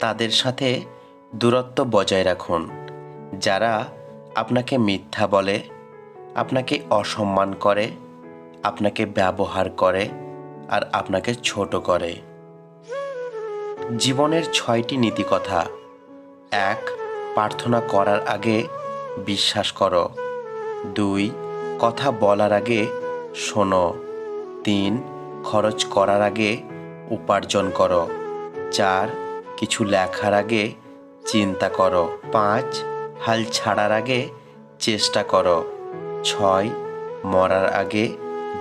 তাদের সাথে দূরত্ব বজায় রাখুন। যারা আপনাকে মিথ্যা বলে, আপনাকে অসম্মান করে, আপনাকে ব্যবহার করে আর আপনাকে ছোট করে। জীবনের ছয়টি নীতিকথা। এক, প্রার্থনা করার আগে বিশ্বাস করো। দুই, কথা বলার আগে শোনো। তিন, খরচ করার আগে উপার্জন করো। চার কিছু লেখার আগে চিন্তা করো। পাঁচ, হাল ছাড়ার আগে চেষ্টা করো। ছয়, মরার আগে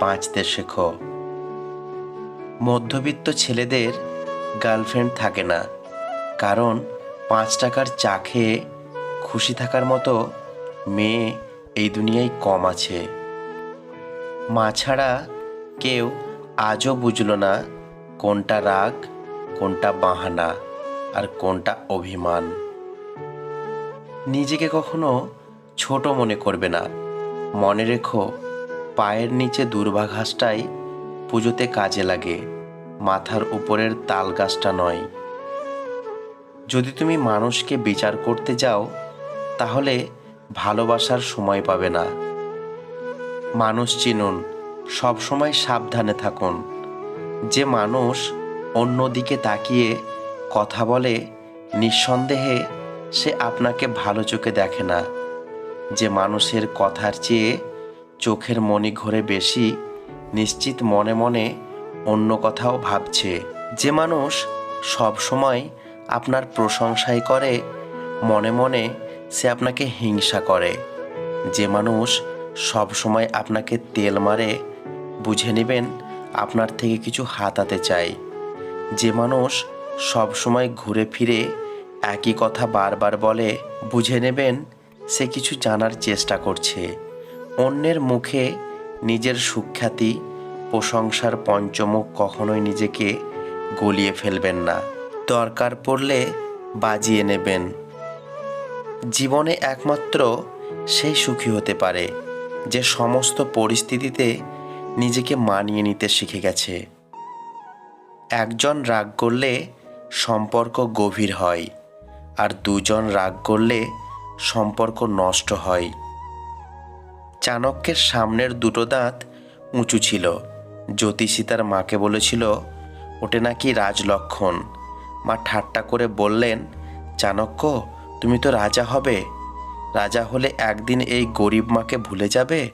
বাঁচতে শেখো। মধ্যবিত্ত ছেলেদের গার্লফ্রেন্ড থাকে না, কারণ পাঁচ টাকার চা খেয়ে খুশি থাকার মতো মেয়ে এই দুনিয়ায় কম আছে। মা ছাড়া কেউ আজও বুঝল না কোনটা রাগ, কোনটা বাহানা। আর কোনটা অভিমান? নিজেকে কখনো ছোট মনে করবে না। মনে রেখো, পায়ের নিচে দুর্বাঘাসটাই পুজোতে কাজে লাগে, মাথার উপরের তাল গাছটা নয়। যদি তুমি মানুষকে বিচার করতে যাও তাহলে ভালোবাসার সময় পাবে না। মানুষ চিনুন সব সময় সাবধানে থাকুন। যে মানুষ অন্যদিকে তাকিয়ে কথা বলে, নিঃসন্দেহে সে আপনাকে ভালো চোখে দেখে না। যে মানুষের কথার চেয়ে চোখের মনি ঘরে বেশি, নিশ্চিত মনে মনে অন্য কথাও ভাবছে। যে মানুষ সব সময় আপনার প্রশংসাই করে, মনে মনে সে আপনাকে হিংসা করে। যে মানুষ সব সময় আপনাকে তেল মারে, বুঝে নেবেন আপনার থেকে কিছু হাতাতে চাই যে মানুষ সব সময় ঘুরে ফিরে একই কথা বারবার বলে, বুঝে নেবেন, সে কিছু জানার চেষ্টা করছে। অন্যের মুখে নিজের সুখ্যাতি, প্রশংসার পঞ্চমুখ কখনোই নিজেকে গলিয়ে ফেলবেন না। দরকার পড়লে বাজিয়ে নেবেন। জীবনে একমাত্র সেই সুখী হতে পারে, যে সমস্ত পরিস্থিতিতে নিজেকে মানিয়ে নিতে শিখে গেছে। একজন রাগ করলে সম্পর্ক গভীর হয় আর দুজন রাগ করলে সম্পর্ক নষ্ট হয়। চাণক্যের সামনের দুটো দাঁত উঁচু ছিল। জ্যোতিষী তার মাকে বলেছিল, ওটে নাকি রাজলক্ষণ। মা ঠাট্টা করে বললেন, চাণক্য, তুমি তো রাজা হবে। রাজা হলে একদিন এই গরিব মাকে ভুলে যাবে?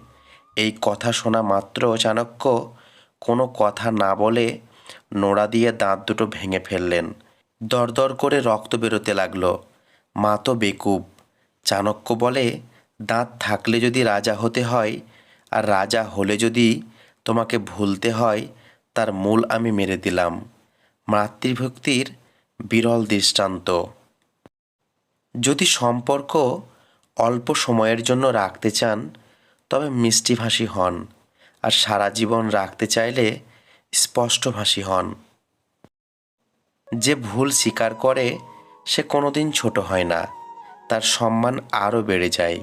এই কথা শোনা মাত্র চাণক্য কোনো কথা না বলে নোড়া দিয়ে দাঁত দুটো ভেঙে ফেললেন। দরদর করে রক্ত বেরোতে লাগল। মা তো বেকুব। চাণক্য বলে, দাঁত থাকলে যদি রাজা হতে হয়, আর রাজা হলে যদি তোমাকে ভুলতে হয়, তার মূল আমি মেরে দিলাম। মাতৃভক্তির বিরল দৃষ্টান্ত। যদি সম্পর্ক অল্প সময়ের জন্য রাখতে চান, তবে মিষ্টিভাষী হন, আর সারা জীবন রাখতে চাইলে স্পষ্টভাষী হন। যে ভুল স্বীকার করে, সে কোনোদিন ছোট হয় না। তার সম্মান আরও বেড়ে যায়।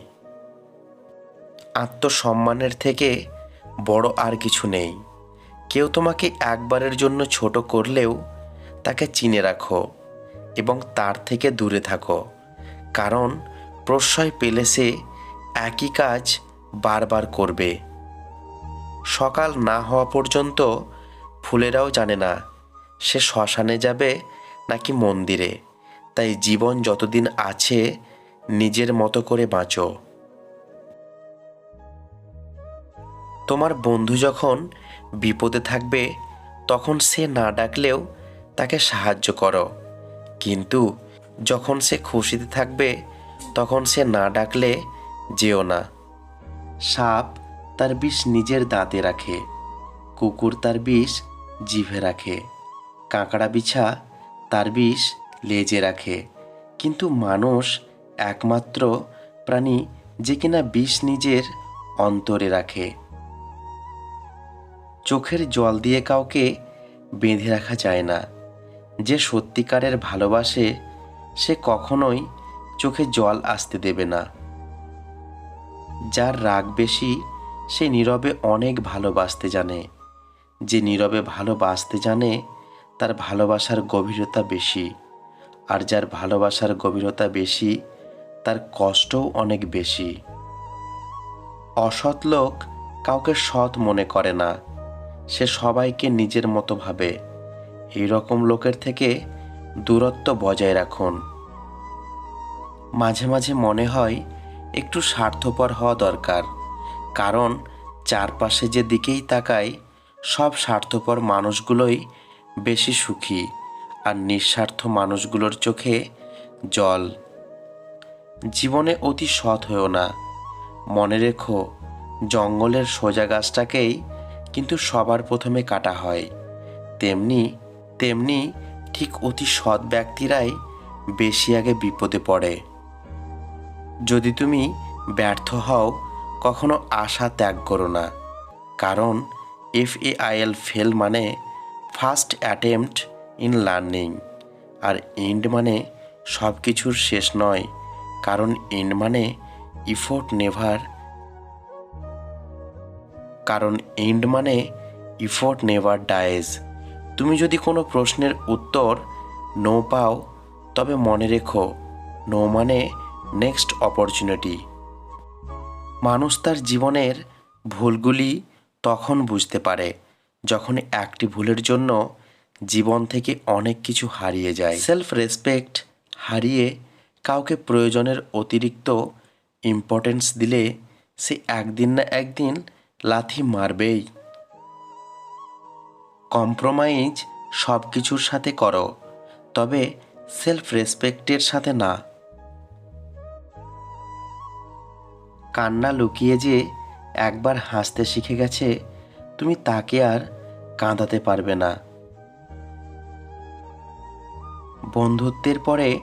আত্মসম্মানের থেকে বড় আর কিছু নেই। কেউ তোমাকে একবারের জন্য ছোট করলেও তাকে চিনে রাখো এবং তার থেকে দূরে থাকো। কারণ প্রশ্রয় পেলে সে একই কাজ বারবার করবে। সকাল না হওয়া পর্যন্ত ফুলেরাও জানে না সে শ্মশানে যাবে নাকি মন্দিরে? তাই জীবন যতদিন আছে, নিজের মতো করে বাঁচো। তোমার বন্ধু যখন বিপদে থাকবে, তখন সে না ডাকলেও তাকে সাহায্য করো। কিন্তু যখন সে খুশিতে থাকবে, তখন সে না ডাকলে যেও না। সাপ তার বিষ নিজের দাঁতে রাখে, কুকুর তার বিষ জিভে রাখে। কাঁকড়া বিছা তার বিষ লেজে রাখে। কিন্তু মানুষ একমাত্র প্রাণী যে কিনা বিষ নিজের অন্তরে রাখে। চোখের জল দিয়ে কাউকে বেঁধে রাখা যায় না। যে সত্যিকারের ভালোবাসে, সে কখনোই চোখে জল আসতে দেবে না। যার রাগ বেশি, সে নীরবে অনেক ভালোবাসতে জানে। যে নীরবে ভালোবাসতে জানে তার ভালোবাসার গভীরতা বেশি। আর যার ভালোবাসার গভীরতা বেশি, তার কষ্টও অনেক বেশি। অসৎ লোক কাউকে সৎ মনে করে না। সে সবাইকে নিজের মতো ভাবে। এই রকম লোকের থেকে দূরত্ব বজায় রাখুন। মাঝে মাঝে মনে হয় একটু স্বার্থপর হওয়া দরকার। কারণ চারপাশে যে দিকেই তাকায় সব স্বার্থপর মানুষগুলোই বেশি সুখী আর নিঃস্বার্থ মানুষগুলোর চোখে জল। জীবনে অতি সৎ হয়েও না। মনে রেখো, জঙ্গলের সোজা গাছটাকেই কিন্তু সবার প্রথমে কাটা হয়। তেমনি তেমনি ঠিক অতি সৎ ব্যক্তিরাই বেশি আগে বিপদে পড়ে। যদি তুমি ব্যর্থ হও, কখনো আশা ত্যাগ করো না। কারণ এফ এ আইএল ফেল মানে ফার্স্ট অ্যাটেম্পট ইন লার্নিং। আর এন্ড মানে সব কিছুর শেষ নয়, কারণ এন্ড মানে ইফোর্ট নেভার। কারণ এন্ড মানে ইফোর্ট নেভার ডায়েজ। তুমি যদি কোনো প্রশ্নের উত্তর নো পাও, তবে মনে রেখো, নো মানে নেক্সট অপরচুনিটি। মানুষ তার জীবনের ভুলগুলি তখন বুঝতে পারে। যখন একটি ভুলের জন্য জীবন থেকে অনেক কিছু হারিয়ে যায়। সেলফ রেসপেক্ট হারিয়ে কাউকে প্রয়োজনের অতিরিক্ত ইম্পর্টেন্স দিলে সে একদিন না একদিন লাথি মারবেই। কম্প্রোমাইজ সব কিছুর সাথে করো, তবে সেলফ রেসপেক্টের সাথে না। কান্না লুকিয়ে যে একবার হাসতে শিখে গেছে তুমি তাকে আর কাঁদাতে পারবে না। বন্ধুত্বের পরে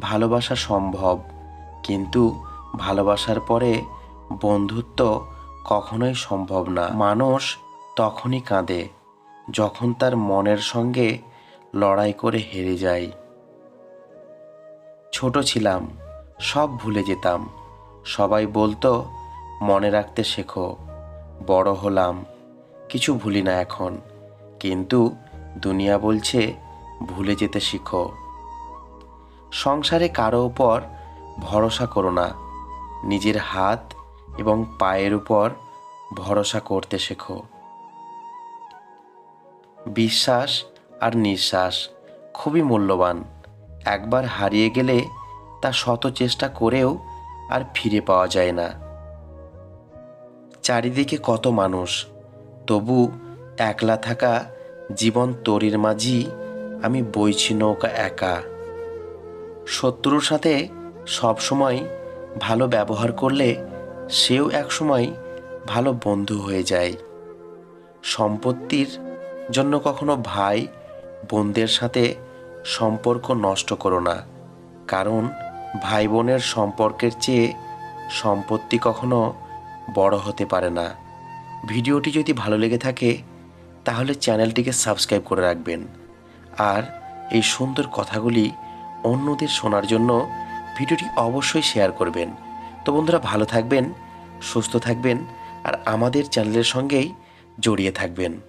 ভালোবাসা সম্ভব, কিন্তু ভালোবাসার পরে বন্ধুত্ব কখনোই সম্ভব না। মানুষ তখনই কাঁদে, যখন তার মনের সঙ্গে লড়াই করে হেরে যায়। ছোট ছিলাম, সব ভুলে যেতাম, সবাই বলতো, মনে রাখতে শেখো, বড় হলাম। কিছু ভুলি না এখন। কিন্তু দুনিয়া বলছে, ভুলে যেতে শিখো। সংসারে কারও উপর ভরসা করো না। নিজের হাত এবং পায়ের উপর ভরসা করতে শেখো। বিশ্বাস আর নিঃশ্বাস খুবই মূল্যবান। একবার হারিয়ে গেলে তা শত চেষ্টা করেও আর ফিরে পাওয়া যায় না। চারিদিকে কত মানুষ তবু একলা থাকা জীবন তরির মাঝি, আমি বইছি নৌকা একা। শত্রুর সাথে সবসময় ভালো ব্যবহার করলে সেও একসময় ভালো বন্ধু হয়ে যায়। সম্পত্তির জন্য কখনো ভাই বোনদের সাথে সম্পর্ক নষ্ট করো না, কারণ ভাই বোনের সম্পর্কের চেয়ে সম্পত্তি কখনো বড় হতে পারে না। ভিডিওটি যদি ভালো লেগে থাকে, তাহলে চ্যানেলটিকে সাবস্ক্রাইব করে রাখবেন। আর এই সুন্দর কথাগুলি অন্যদের শোনার জন্য ভিডিওটি অবশ্যই শেয়ার করবেন। তো বন্ধুরা, ভালো থাকবেন, সুস্থ থাকবেন, আর আমাদের চ্যানেলের সঙ্গেই জড়িয়ে থাকবেন।